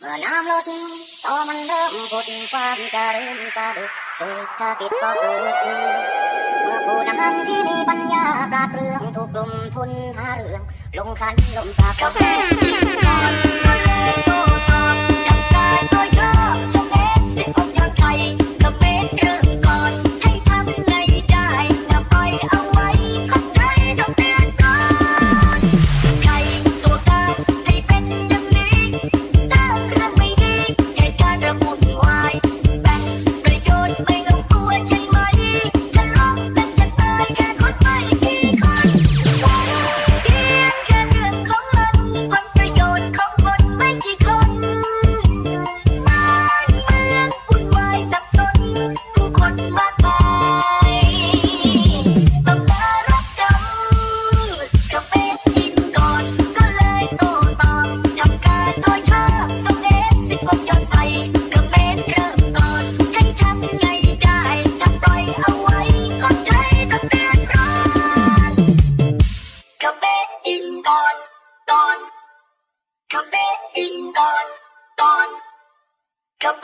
เมื่อน้ำลดต่อมันเริ่มผุดความจะเริ่มสะดุดเศรษฐกิจก็ฝืดเเมื่อผู้นำที่มีปัญญาปราดเรื่องถูกกลุ่มทุนหาเรื่องลงคันลมสาบก็แพ้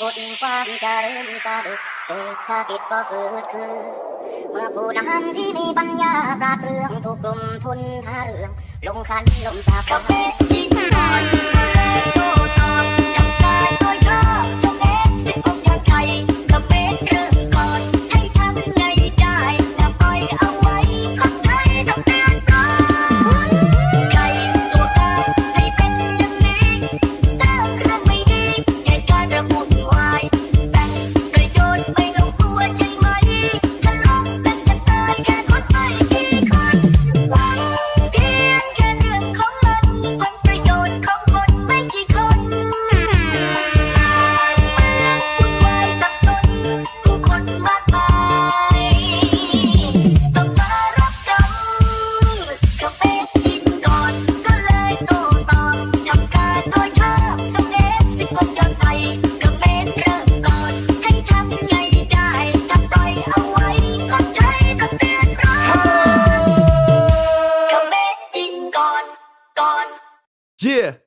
บทความจารึกสะดุดเศรษฐกิจก็ฝืดคืนเมื่อผู้นำที่มีปัญญาปราดเรื่องถูกกลุ่มทุนหาเรื่อง ลงคันลงสาบก็เป็นอีกคน Yeah.